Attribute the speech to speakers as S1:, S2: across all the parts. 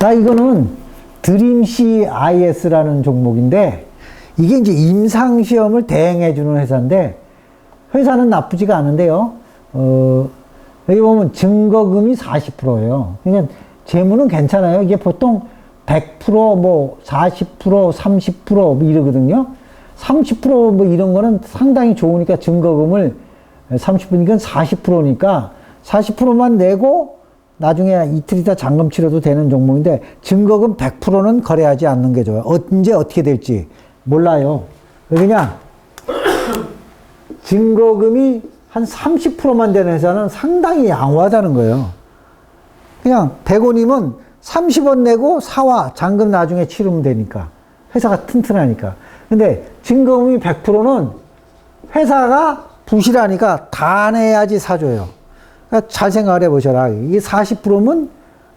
S1: 자, 이거는 드림시 IS라는 종목인데 이게 이제 임상 시험을 대행해 주는 회사인데 회사는 나쁘지가 않은데요. 어, 여기 보면 증거금이 40%예요. 그러니까 재무는 괜찮아요. 이게 보통 100%뭐 40% 30%뭐 이러거든요. 30%뭐 이런 거는 상당히 좋으니까 증거금을 30%니까 40%니까 40%만 내고 나중에 이틀 있다 잔금 치러도 되는 종목인데 증거금 100%는 거래하지 않는 게 좋아요. 언제 어떻게 될지 몰라요. 그냥 증거금이 한 30%만 되는 회사는 상당히 양호하다는 거예요. 그냥 100원이면 30원 내고 사와 잔금 나중에 치르면 되니까 회사가 튼튼하니까. 근데 증거금이 100%는 회사가 부실하니까 다 내야지 사줘요. 그러니까 잘 생각을 해보셔라. 이게 40%면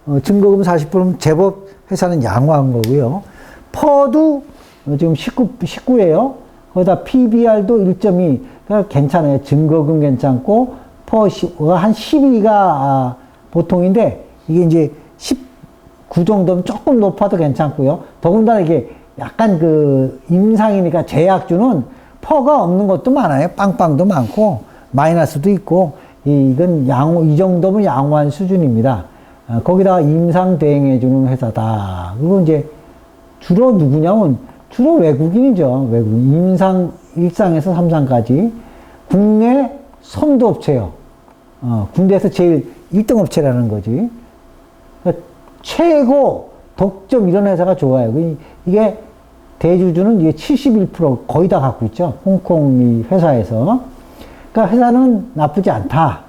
S1: 어, 증거금 40%면 제법 회사는 양호한 거고요. 퍼도 어, 지금 19, 19예요. 거기다 PBR도 1.2. 그러니까 괜찮아요. 증거금 괜찮고 퍼가 한 12가 아, 보통인데 이게 이제 19 정도면 조금 높아도 괜찮고요. 더군다나 이게 약간 그 임상이니까 제약주는 퍼가 없는 것도 많아요. 빵빵도 많고 마이너스도 있고 이 건 양호 이 정도면 양호한 수준입니다. 어, 거기다가 임상 대행해 주는 회사다. 그리고 이제 주로 누구냐면 주로 외국인이죠. 외국인 임상 1상에서 3상까지 국내 선도 업체요. 어, 군대에서 제일 1등 업체라는 거지. 그러니까 최고 독점 이런 회사가 좋아요. 그 이게 대주주는 이게 71% 거의 다 갖고 있죠. 홍콩 이 회사에서. 그러니까 회사는 나쁘지 않다.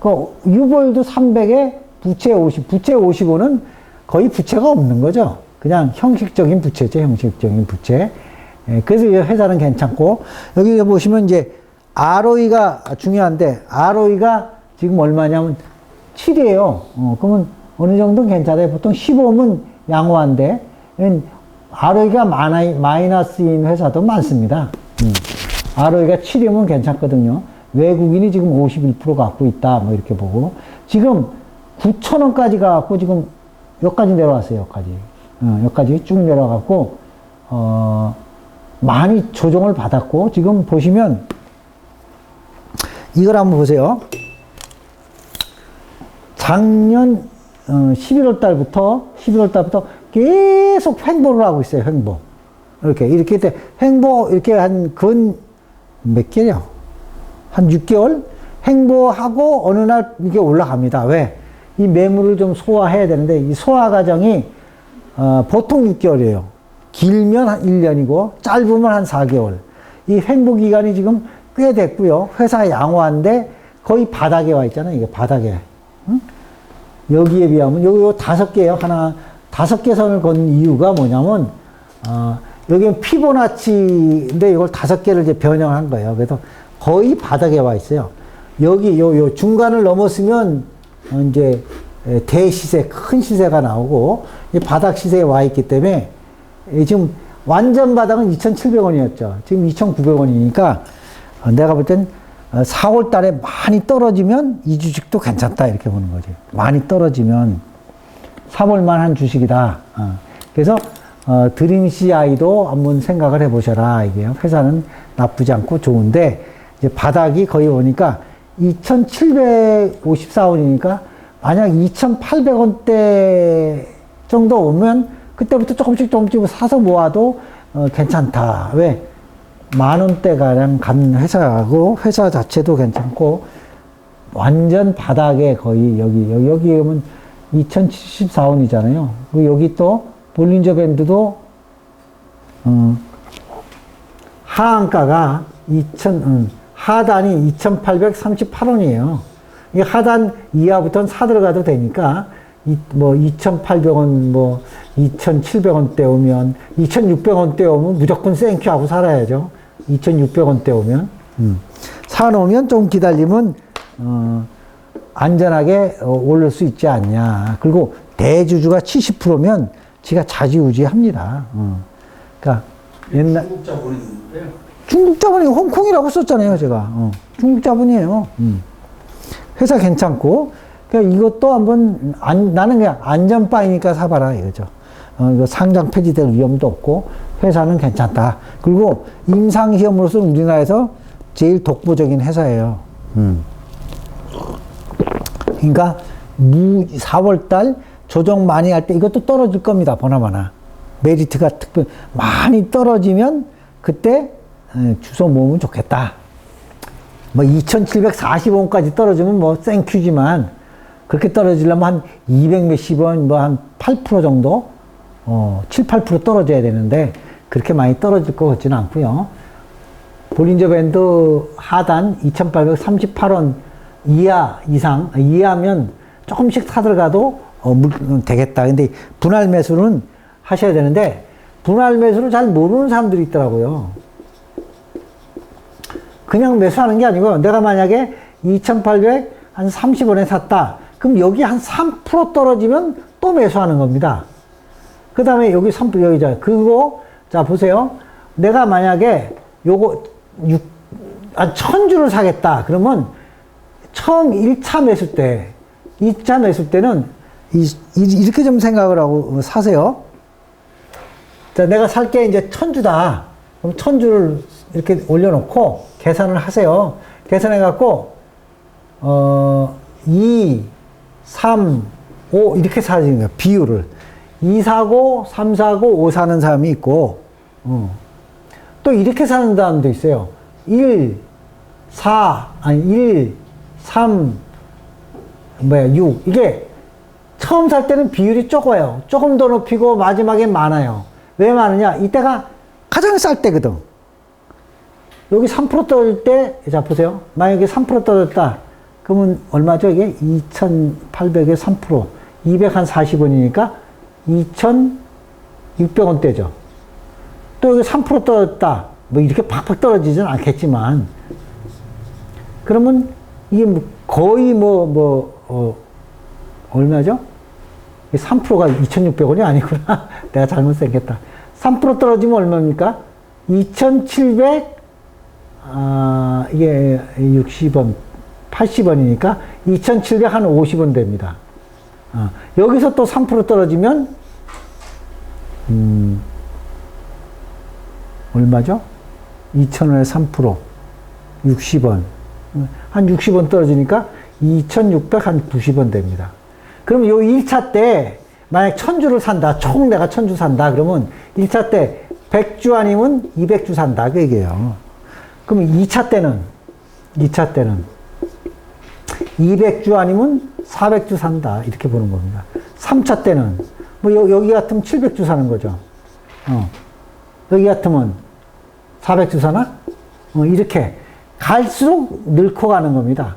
S1: 그 유보율도 300에 부채 50, 부채 55는 거의 부채가 없는 거죠. 그냥 형식적인 부채죠. 형식적인 부채. 예, 그래서 이 회사는 괜찮고 여기 보시면 이제 ROE가 중요한데 ROE가 지금 얼마냐면 7이에요. 어, 그러면 어느 정도는 괜찮아요. 보통 15면 양호한데 ROE가 마이, 마이너스인 회사도 많습니다. 음. ROE가 7이면 괜찮거든요. 외국인이 지금 51% 갖고 있다. 뭐 이렇게 보고 지금 9천 원까지 가갖고 지금 여기까지 내려왔어요. 여기까지. 어, 여기까지 쭉 내려가고 어, 많이 조정을 받았고 지금 보시면 이걸 한번 보세요. 작년 어, 11월 달부터 11월 달부터 계속 횡보를 하고 있어요. 횡보. 이렇게 이렇게 때 횡보 이렇게 한 근 몇 개요? 한 6개월 횡보하고 어느 날 이게 올라갑니다. 왜? 이 매물을 좀 소화해야 되는데 이 소화 과정이 어, 보통 6개월이에요. 길면 한 1년이고 짧으면 한 4개월. 이 횡보 기간이 지금 꽤 됐고요. 회사 양호한데 거의 바닥에 와 있잖아요. 이게 바닥에. 응? 여기에 비하면 여기 요 다섯 개요. 하나 다섯 개 선을 건 이유가 뭐냐면 어, 여기는 피보나치인데 이걸 다섯 개를 이제 변형한 거예요. 그래서 거의 바닥에 와 있어요. 여기 요, 요 중간을 넘었으면 어, 이제 대시세 큰 시세가 나오고 이 바닥 시세에 와 있기 때문에 지금 완전 바닥은 2,700원이었죠. 지금 2,900원이니까 어, 내가 볼 땐 4월 달에 많이 떨어지면 이 주식도 괜찮다 이렇게 보는 거지. 많이 떨어지면 사볼 만한 주식이다. 어. 그래서 어, 드림 CI도 한번 생각을 해보셔라. 이게 회사는 나쁘지 않고 좋은데 이제 바닥이 거의 오니까 2,754원이니까 만약 2,800원대 정도 오면 그때부터 조금씩 조금씩 사서 모아도 어, 괜찮다. 왜? 만 원대가량 간 회사하고 회사 자체도 괜찮고 완전 바닥에 거의 여기 여기 여기 오면 2074원이잖아요. 여기 또 볼린저 밴드도 어, 하한가가 2000 음, 하단이 2,838원이에요. 이 하단 이하부터는 사 들어가도 되니까 이, 뭐 2,800원 뭐 2,700원대 오면 2,600원대 오면 무조건 땡큐 하고 살아야죠. 2,600원대 오면 음. 사놓으면 좀 기다리면 어, 안전하게 어, 오를 수 있지 않냐. 그리고 대주주가 70%면 지가 자지우지합니다. 어. 그러니까 옛날
S2: 중국
S1: 자본이 홍콩이라고 썼잖아요, 제가. 어. 중국 자본이에요. 음. 회사 괜찮고 그러니까 이것도 한번 안, 나는 그냥 안전빵이니까 사봐라 이거죠. 어, 이거 상장 폐지될 위험도 없고 회사는 괜찮다. 그리고 임상 시험으로서는 우리나라에서 제일 독보적인 회사예요. 음. 그러니까 무 4월달 조정 많이 할 때 이것도 떨어질 겁니다. 보나마나 메리트가 특별 많이 떨어지면 그때 에, 주소 모으면 좋겠다. 뭐 2,740원까지 떨어지면 뭐 땡큐지만 그렇게 떨어지려면 한200 몇십 원, 뭐 한 8% 정도, 어, 7, 8% 떨어져야 되는데 그렇게 많이 떨어질 것 같지는 않고요. 볼린저 밴드 하단 2,838원 이하 이상, 이하면 조금씩 사들어가도 어, 물, 음, 되겠다. 근데 분할 매수는 하셔야 되는데 분할 매수를 잘 모르는 사람들이 있더라고요. 그냥 매수하는 게 아니고 내가 만약에 2,800한 30원에 샀다. 그럼 여기 한 3% 떨어지면 또 매수하는 겁니다. 그 다음에 여기 3% 여기 자 그거 자 보세요. 내가 만약에 요거 6, 아, 천주를 사겠다. 그러면 처음 1차 매수 때, 2차 매수 때는 이, 이- 이렇게 좀 생각을 하고 사세요. 자, 내가 살 게 이제 천주다. 그럼 천주를 이렇게 올려놓고 계산을 하세요. 계산해 갖고, 어, 2, 3, 5 이렇게 사는 거예요. 비율을. 2 사고, 3 사고, 5 사는 사람이 있고, 어. 또 이렇게 사는 사람도 있어요. 1, 4, 아니, 1, 3, 뭐야, 6. 이게 처음 살 때는 비율이 적어요. 조금 더 높이고 마지막에 많아요. 왜 많으냐? 이때가 가장 쌀 때거든. 여기 3% 떨어질 때, 자, 보세요. 만약에 3% 떨어졌다. 그러면 얼마죠? 이게 2,800에 3%. 240원이니까 2,600원대죠. 또 여기 3% 떨어졌다. 뭐 이렇게 팍팍 떨어지진 않겠지만. 그러면 이게 뭐 거의 뭐, 뭐, 어, 얼마죠? 3%가 2,600원이 아니구나. 내가 잘못 생겼다. 3% 떨어지면 얼마입니까? 2,700, 아, 이게 60원, 80원이니까 2,700한 50원 됩니다. 아, 여기서 또 3% 떨어지면, 음, 얼마죠? 2,000원에 3%, 60원. 한 60원 떨어지니까 2,600한 90원 됩니다. 그럼 요 1차 때, 만약 1000주를 산다. 총 내가 1000주 산다. 그러면 1차 때 100주 아니면 200주 산다. 그 얘기예요. 그럼 2차 때는, 2차 때는 200주 아니면 400주 산다. 이렇게 보는 겁니다. 3차 때는, 뭐 여, 여기 같으면 700주 사는 거죠. 어. 여기 같으면 400주 사나? 어, 이렇게 갈수록 늘고 가는 겁니다.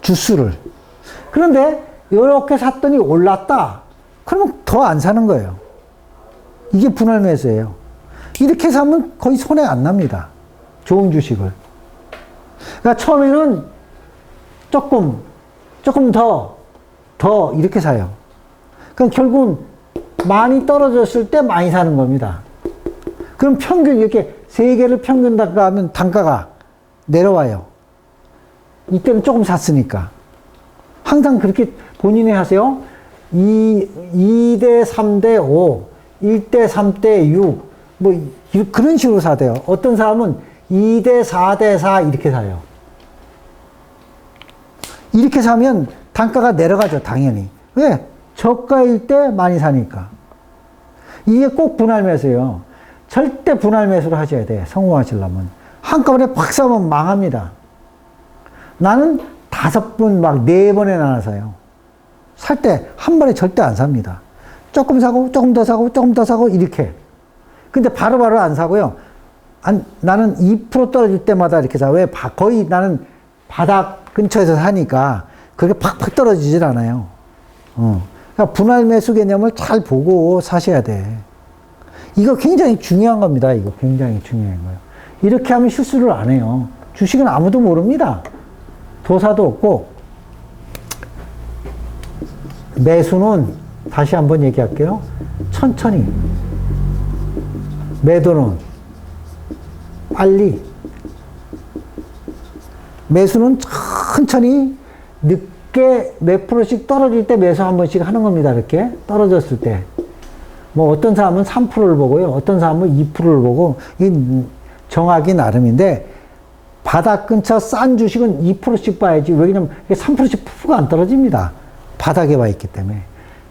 S1: 주수를. 그런데 이렇게 샀더니 올랐다. 그러면 더 안 사는 거예요. 이게 분할 매수예요. 이렇게 사면 거의 손해 안 납니다. 좋은 주식을. 그러니까 처음에는 조금, 조금 더, 더 이렇게 사요. 그럼 결국은 많이 떨어졌을 때 많이 사는 겁니다. 그럼 평균 이렇게 세 개를 평균 단가하면 단가가 내려와요. 이때는 조금 샀으니까. 항상 그렇게 본인이 하세요. 2, 2대 3대 5, 1대 3대 6, 뭐, 이- 그런 식으로 사대요. 어떤 사람은 2대 4대 4 이렇게 사요. 이렇게 사면 단가가 내려가죠, 당연히. 왜? 저가일 때 많이 사니까. 이게 꼭 분할 매수예요. 절대 분할 매수를 하셔야 돼, 성공하시려면. 한꺼번에 팍 사면 망합니다. 나는 다섯 번, 막네 번에 나눠서요. 살 때 한 번에 절대 안 삽니다. 조금 사고, 조금 더 사고, 조금 더 사고, 이렇게. 근데 바로바로 안 사고요. 안, 나는 2% 떨어질 때마다 이렇게 사. 왜? 바- 거의 나는 바닥 근처에서 사니까 그게 팍팍 떨어지질 않아요. 어. 그러니까 분할 매수 개념을 잘 보고 사셔야 돼. 이거 굉장히 중요한 겁니다. 이거 굉장히 중요한 거예요. 이렇게 하면 실수를 안 해요. 주식은 아무도 모릅니다. 도사도 없고, 매수는 다시 한번 얘기할게요. 천천히. 매도는 빨리. 매수는 천천히 늦, 낮게 몇 프로씩 떨어질 때 매수 한 번씩 하는 겁니다. 이렇게 떨어졌을 때. 뭐 어떤 사람은 3%를 보고요. 어떤 사람은 2%를 보고 이 정하기 나름인데 바닥 근처 싼 주식은 2%씩 봐야지. 왜냐면 3%씩 푹안 떨어집니다. 바닥에 와 있기 때문에.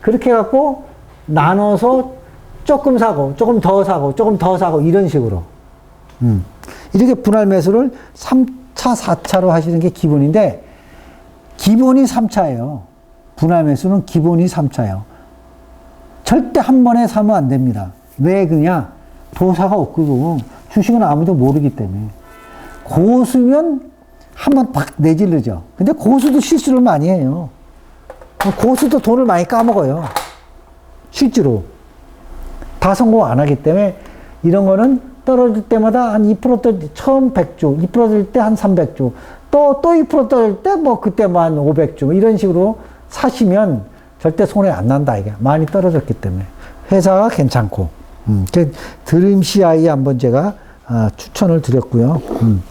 S1: 그렇게 해갖고 나눠서 조금 사고, 조금 더 사고, 조금 더 사고, 이런 식으로. 음. 이렇게 분할 매수를 3차, 4차로 하시는 게 기본인데, 기본이 3차예요. 분할 매수는 기본이 3차예요. 절대 한 번에 사면 안 됩니다. 왜 그냐? 도사가 없고, 주식은 아무도 모르기 때문에. 고수면 한 번 팍 내질르죠. 근데 고수도 실수를 많이 해요. 고수도 돈을 많이 까먹어요. 실제로. 다 성공 안 하기 때문에 이런 거는 떨어질 때마다 한 2% 떨, 처음 100주, 2% 떨어질 때 한 300주, 또, 또 2% 떨어질 때 뭐 그때 뭐한 500주, 뭐 이런 식으로 사시면 절대 손해 안 난다, 이게. 많이 떨어졌기 때문에. 회사가 괜찮고. 음, 그 드림 CI 한번 제가 아, 추천을 드렸고요. 음.